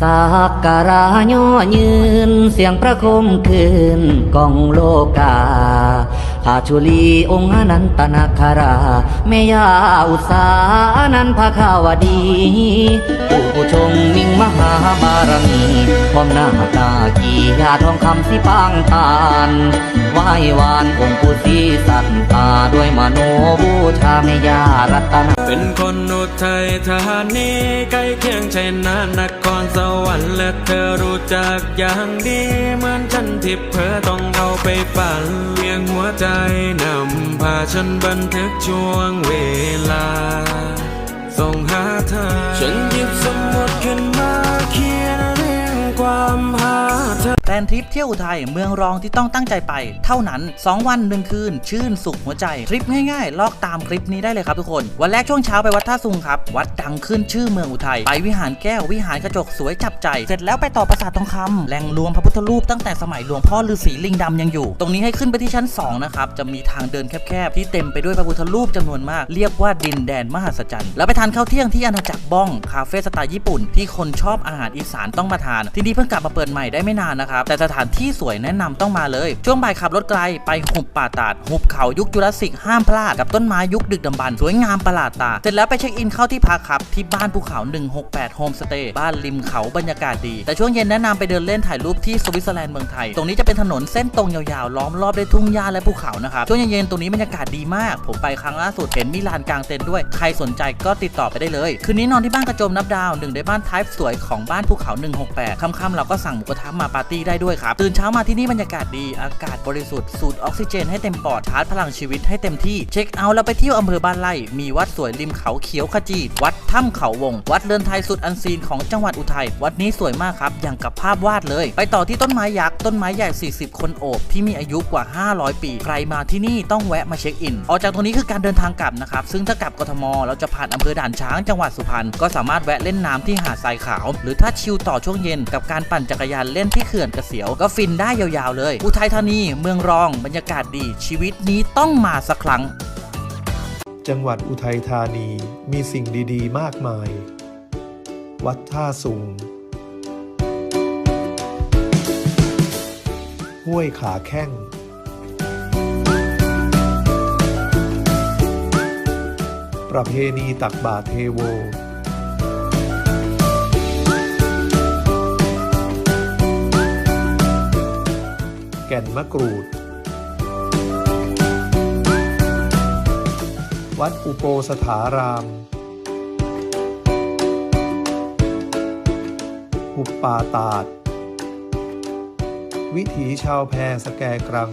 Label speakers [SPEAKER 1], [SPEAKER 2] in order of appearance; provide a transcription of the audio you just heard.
[SPEAKER 1] สักการะย่อยืน เสียงประคมคืนกองโลกาพาชุลีองค์นันตนาคาราแม่ยาอุสานันทภาวดีผู้ผู้ชมมิ่งมหาบารมีพร้อมหน้าตากียาทองคำสิปางตานไหว้วานองค์ผู้ศรีสัตตาด้วยมโนบูชาแม่ยารัตนา
[SPEAKER 2] เป็นคนอุทัยธานีใกล้เคียงชัยนานครสวรรค์และเธอรู้จักอย่างดีเหมือนฉันที่เพอต้องเอาไปฝันเลี้ยงหัวใจนำพาฉันบันทึกช่วงเวลา น
[SPEAKER 3] ทริปเที่ยวอุทัยเมืองรองที่ต้องตั้งใจไป เท่านั้น 2 วัน1คืน ชื่นสุขหัวใจ ทริปง่ายๆ ลอกตามคลิปนี้ได้เลยครับทุกคน วันแรกช่วงเช้าไปวัดท่าซุงครับ วัดดังขึ้นชื่อเมืองอุทัยไปวิหารแก้ววิหารกระจกสวยจับใจ เสร็จแล้วไปต่อปราสาททองคำแหล่งรวมพระพุทธรูปตั้งแต่สมัยหลวงพ่อฤาษีลิงดำยังอยู่ ตรงนี้ให้ขึ้นไปที่ชั้น2นะครับจะมีทางเดินแคบๆที่เต็มไปด้วยพระพุทธรูปจำนวนมากเรียกว่าดินแดนมหัศจรรย์แล้วไปทานข้าวเที่ยงที่อาณาจักรบ้องคาเฟ่สไตล์ญี่ปุ่น ที่คนชอบอาหารอีสานต้องมาทานที่นี่เพิ่งกลับมาเปิดใหม่ได้ไม่นานนะครับแต่สถานที่สวยแนะนำต้องมาเลย ช่วงบ่ายขับรถไกลไปหุบป่าตาด หุบเขายุคจุลศิกห้ามพลาดกับต้นไม้ยุคดึกดำบรรพ์สวยงามประหลาดตา เสร็จแล้วไปเช็คอินเข้าที่พักครับ ที่บ้านภูเขา 168โฮมสเตย์บ้านริมเขาบรรยากาศดี แต่ช่วงเย็นแนะนำไปเดินเล่นถ่ายรูปที่สวิตเซอร์แลนด์เมืองไทย ตรงนี้จะเป็นถนนเส้นตรงยาวๆล้อมรอบด้วยทุ่งหญ้าและภูเขานะครับช่วงเย็นๆตรงนี้บรรยากาศดีมาก ผมไปครั้งล่าสุดเห็นมีลานกลางเต็นท์ด้วยใครสนใจก็ติดต่อไปได้เลย คืนนี้นอนที่บ้านกระโจมนับดาวหนึ่งในบ้านไทป์สวยของบ้านภูเขา 168ค่ำๆเราก็สั่งหมูกระทะมาปาร์ตี้ได้ด้วยครับ ตื่นเช้ามาที่นี่บรรยากาศดี อากาศบริสุทธิ์ สูดออกซิเจนให้เต็มปอด ชาร์จพลังชีวิตให้เต็มที่ เช็คเอาท์แล้วไปเที่ยวอำเภอบ้านไร่ มีวัดสวยริมเขาเขียวขจี วัดถ้ำเขาวง วัดเรือนไทยสุดอันซีนของจังหวัดอุทัย วัดนี้สวยมากครับ อย่างกับภาพวาดเลย ไปต่อที่ต้นไม้ยักษ์ ต้นไม้ใหญ่ 40 คนโอบ ที่มีอายุกว่า 500 ปี ใครมาที่นี่ต้องแวะมาเช็คอิน ออกจากตรงนี้คือการเดินทางกลับนะครับ ซึ่งถ้ากลับกทม เราจะผ่านอำเภอด่านช้างจังหวัดสุพรรณ ก็สามารถแวะเล่นน้ำที่หาดทรายขาว หรือถ้าชิลต่อช่วงเย็นกับการปั่นจักรยานเล่นที่เขื่อนกระเสียว ก็ฟินได้ยาวๆเลย อุทัยธานีเมืองรองบรรยากาศดี ชีวิตนี้ต้องมาสักครั้ง
[SPEAKER 4] จังหวัดอุทัยธานีมีสิ่งดีๆ มากมาย วัดท่าสุง ห้วยขาแข้ง ประเพณีตักบาตรเทโว แก่นมะกรูด วัดอุโปสถารามหุบป่าตาด วิถีชาวแพสแกกรัง